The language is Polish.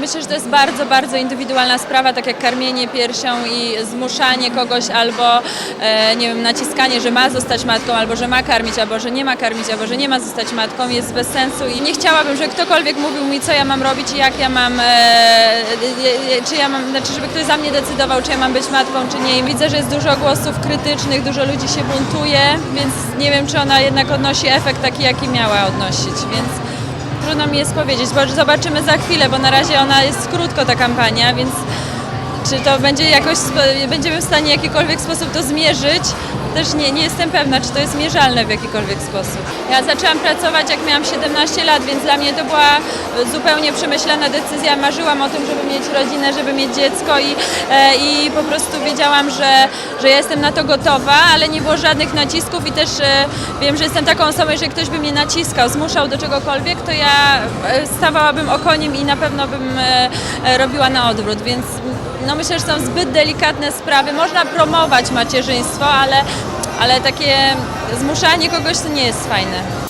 Myślę, że to jest bardzo, bardzo indywidualna sprawa, tak jak karmienie piersią i zmuszanie kogoś albo, e, nie wiem, naciskanie, że ma zostać matką, albo że ma karmić, albo że nie ma karmić, albo że nie ma zostać matką jest bez sensu i nie chciałabym, żeby ktokolwiek mówił mi, co ja mam robić i jak ja mam, e, e, czy ja mam, znaczy, żeby ktoś za mnie decydował, czy ja mam być matką, czy nie. I widzę, że jest dużo głosów krytycznych, dużo ludzi się buntuje, więc nie wiem, czy ona jednak odnosi efekt taki, jaki miała odnosić, więc trudno mi jest powiedzieć, bo zobaczymy za chwilę, bo na razie ona jest krótko ta kampania, więc czy to będzie jakoś, będziemy w stanie w jakikolwiek sposób to zmierzyć, też nie, nie jestem pewna, czy to jest mierzalne w jakikolwiek sposób. Ja zaczęłam pracować jak miałam 17 lat, więc dla mnie to była zupełnie przemyślana decyzja. Marzyłam o tym, żeby mieć rodzinę, żeby mieć dziecko i, e, i po prostu wiedziałam, że, że jestem na to gotowa, ale nie było żadnych nacisków i też e, wiem, że jestem taką osobą, jeżeli ktoś by mnie naciskał, zmuszał do czegokolwiek, to ja e, stawałabym okoniem i na pewno bym robiła na odwrót, więc no myślę, że są zbyt delikatne sprawy. Można promować macierzyństwo, ale, ale takie zmuszanie kogoś to nie jest fajne.